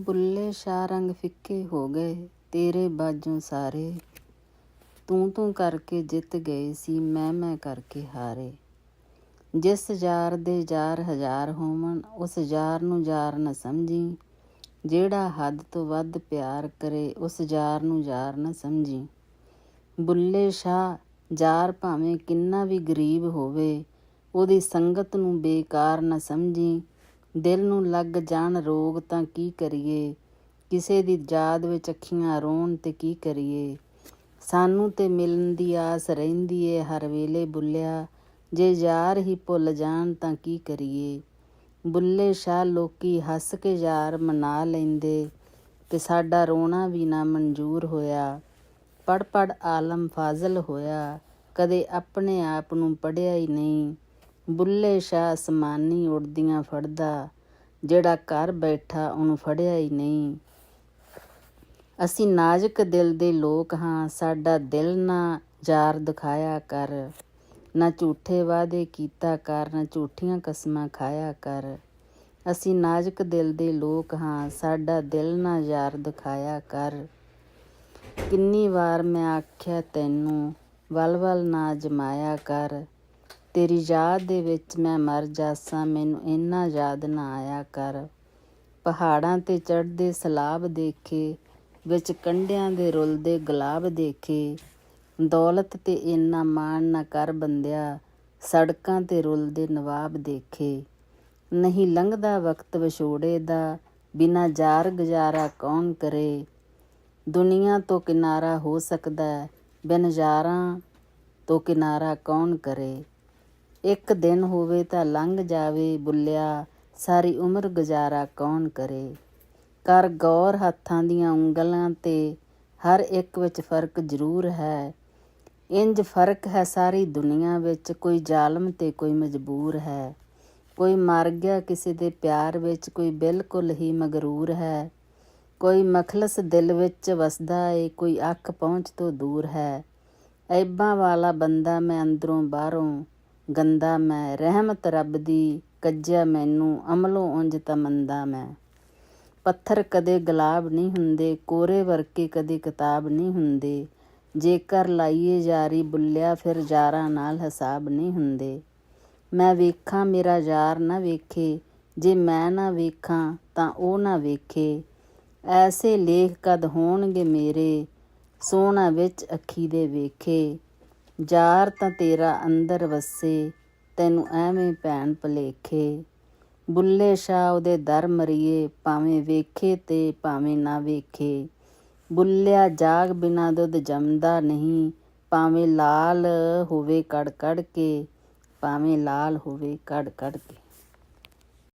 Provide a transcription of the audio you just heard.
ਬੁੱਲੇ ਸ਼ਾਹ ਰੰਗ ਫਿੱਕੇ ਹੋ ਗਏ, ਤੇਰੇ ਬਾਝੋਂ ਸਾਰੇ। ਤੂੰ ਤੂੰ ਕਰਕੇ ਜਿੱਤ ਗਏ ਸੀ, ਮੈਂ ਮੈਂ ਕਰਕੇ ਹਾਰੇ। ਜਿਸ ਯਾਰ ਦੇ ਯਾਰ ਹਜ਼ਾਰ ਹੋਵਣ, ਉਸ ਯਾਰ ਨੂੰ ਯਾਰ ਨਾ ਸਮਝੀ। ਜਿਹੜਾ ਹੱਦ ਤੋਂ ਵੱਧ ਪਿਆਰ ਕਰੇ, ਉਸ ਯਾਰ ਨੂੰ ਯਾਰ ਨਾ ਸਮਝੀ। ਬੁੱਲੇ ਸ਼ਾਹ ਯਾਰ ਭਾਵੇਂ ਕਿੰਨਾ ਵੀ ਗਰੀਬ ਹੋਵੇ, ਉਹਦੀ ਸੰਗਤ ਨੂੰ ਬੇਕਾਰ ਨਾ ਸਮਝੀ। ਦਿਲ ਨੂੰ ਲੱਗ ਜਾਣ ਰੋਗ ਤਾਂ ਕੀ ਕਰੀਏ? ਕਿਸੇ ਦੀ ਯਾਦ ਵਿੱਚ ਅੱਖੀਆਂ ਰੋਣ ਤੇ ਕੀ ਕਰੀਏ? ਸਾਨੂੰ ਤੇ ਮਿਲਣ ਦੀ ਆਸ ਰਹਿੰਦੀ ਏ ਹਰ ਵੇਲੇ ਬੁੱਲਿਆ। ਜੇ ਯਾਰ ਹੀ ਭੁੱਲ ਜਾਣ ਤਾਂ ਕੀ ਕਰੀਏ? ਬੁੱਲੇ ਸ਼ਾਹ ਲੋਕੀ ਹੱਸ ਕੇ ਯਾਰ ਮਨਾ ਲੈਂਦੇ ਤੇ ਸਾਡਾ ਰੋਣਾ ਵੀ ਨਾ ਮਨਜ਼ੂਰ ਹੋਇਆ। ਪੜ ਪੜ ਆਲਮ ਫਾਜ਼ਲ ਹੋਇਆ। ਕਦੇ ਆਪਣੇ ਆਪ ਨੂੰ ਪੜਿਆ ਹੀ ਨਹੀਂ। ਬੁੱਲੇ ਸ਼ਾਹ ਅਸਮਾਨੀ ਉੜਦੀਆਂ ਫੜਦਾ, ਜਿਹੜਾ ਘਰ ਬੈਠਾ ਉਹਨੂੰ ਫੜਿਆ ਹੀ ਨਹੀਂ। ਅਸੀਂ ਨਾਜ਼ੁਕ ਦਿਲ ਦੇ ਲੋਕ ਹਾਂ, ਸਾਡਾ ਦਿਲ ਨਾ ਯਾਰ ਦਿਖਾਇਆ ਕਰ। ਨਾ ਝੂਠੇ ਵਾਅਦੇ ਕੀਤਾ ਕਰ, ਨਾ ਝੂਠੀਆਂ ਕਸਮਾਂ ਖਾਇਆ ਕਰ। ਅਸੀਂ ਨਾਜ਼ੁਕ ਦਿਲ ਦੇ ਲੋਕ ਹਾਂ, ਸਾਡਾ ਦਿਲ ਨਾ ਯਾਰ ਦਿਖਾਇਆ ਕਰ। ਕਿੰਨੀ ਵਾਰ ਮੈਂ ਆਖਿਆ ਤੈਨੂੰ, ਵਲ ਵਲ ਨਾ ਜਮਾਇਆ ਕਰ। ਤੇਰੀ ਯਾਦ ਦੇ ਵਿੱਚ ਮੈਂ ਮਰ ਜਾਸਾਂ, ਮੈਨੂੰ ਇੰਨਾ ਯਾਦ ਨਾ ਆਇਆ ਕਰ। ਪਹਾੜਾਂ ਤੇ ਚੜ੍ਹਦੇ ਸਲਾਬ ਦੇਖੇ, ਵਿੱਚ ਕੰਡਿਆਂ ਦੇ ਰੁਲਦੇ ਗੁਲਾਬ ਦੇਖੇ। ਦੌਲਤ ਤੇ ਇੰਨਾ ਮਾਣ ਨਾ ਕਰ ਬੰਦਿਆ, ਸੜਕਾਂ ਤੇ ਰੁਲਦੇ ਨਵਾਬ ਦੇਖੇ। ਨਹੀਂ ਲੰਘਦਾ ਵਕਤ ਵਿਛੋੜੇ ਦਾ, ਬਿਨਾ ਜਾਰ ਗੁਜ਼ਾਰਾ ਕੌਣ ਕਰੇ? ਦੁਨੀਆ ਤੋਂ ਕਿਨਾਰਾ ਹੋ ਸਕਦਾ ਬਿਨ ਯਾਰਾਂ ਤੋਂ ਕਿਨਾਰਾ ਕੌਣ ਕਰੇ? ਇੱਕ ਦਿਨ ਹੋਵੇ ਤਾਂ ਲੰਘ ਜਾਵੇ ਬੁੱਲਿਆ, ਸਾਰੀ ਉਮਰ ਗੁਜ਼ਾਰਾ ਕੌਣ ਕਰੇ? ਕਰ ਗੌਰ ਹੱਥਾਂ ਦੀਆਂ ਉਂਗਲਾਂ ਤੇ ਹਰ ਇੱਕ ਵਿੱਚ ਫ਼ਰਕ ਜ਼ਰੂਰ ਹੈ। ਇੰਜ ਫ਼ਰਕ ਹੈ ਸਾਰੀ ਦੁਨੀਆ ਵਿੱਚ, ਕੋਈ ਜ਼ਾਲਮ ਤੇ ਕੋਈ ਮਜਬੂਰ ਹੈ। ਕੋਈ ਮਰ ਗਿਆ ਕਿਸੇ ਦੇ ਪਿਆਰ ਵਿੱਚ, ਕੋਈ ਬਿਲਕੁਲ ਹੀ ਮਗਰੂਰ ਹੈ। ਕੋਈ ਮਖਲਸ ਦਿਲ ਵਿੱਚ ਵਸਦਾ ਏ, ਕੋਈ ਅੱਖ ਪਹੁੰਚ ਤੋਂ ਦੂਰ ਹੈ। ਐਬਾਂ ਵਾਲਾ ਬੰਦਾ ਮੈਂ ਅੰਦਰੋਂ ਬਾਹਰੋਂ ਗੰਦਾ ਮੈਂ, ਰਹਿਮਤ ਰੱਬ ਦੀ ਕੱਜਿਆ ਮੈਨੂੰ, ਅਮਲੋਂ ਉਂਝ ਤਾਂ ਮੰਦਾ ਮੈਂ। ਪੱਥਰ ਕਦੇ ਗੁਲਾਬ ਨਹੀਂ ਹੁੰਦੇ, ਕੋਰੇ ਵਰਕੇ ਕਦੇ ਕਿਤਾਬ ਨਹੀਂ ਹੁੰਦੇ। ਜੇਕਰ ਲਾਈਏ ਯਾਰੀ ਬੁੱਲਿਆ, ਫਿਰ ਯਾਰਾਂ ਨਾਲ ਹਿਸਾਬ ਨਹੀਂ ਹੁੰਦੇ। ਮੈਂ ਵੇਖਾਂ, ਮੇਰਾ ਯਾਰ ਨਾ ਵੇਖੇ। ਜੇ ਮੈਂ ਨਾ ਵੇਖਾਂ, ਤਾਂ ਉਹ ਨਾ ਵੇਖੇ। ਐਸੇ ਲੇਖ ਕਦ ਹੋਣਗੇ ਮੇਰੇ? ਸੋਹਣਾ ਵਿੱਚ ਅੱਖੀ ਦੇ ਵੇਖੇ। ਯਾਰ ਤਾਂ ਤੇਰਾ ਅੰਦਰ ਵਸੇ, ਤੈਨੂੰ ਐਵੇਂ ਭੈਣ ਭਲੇਖੇ। ਬੁੱਲੇ ਸ਼ਾਹ ਉਹਦੇ ਦਰ ਮਰੀਏ, ਭਾਵੇਂ ਵੇਖੇ ਤੇ ਭਾਵੇਂ ਨਾ ਵੇਖੇ। ਬੁੱਲਿਆ ਜਾਗ ਬਿਨਾ ਦੁੱਧ ਜੰਮਦਾ ਨਹੀਂ, ਭਾਵੇਂ ਲਾਲ ਹੋਵੇ ਕੜ ਕੜ ਕੇ, ਭਾਵੇਂ ਲਾਲ ਹੋਵੇ ਕੜ ਕੜ ਕੇ।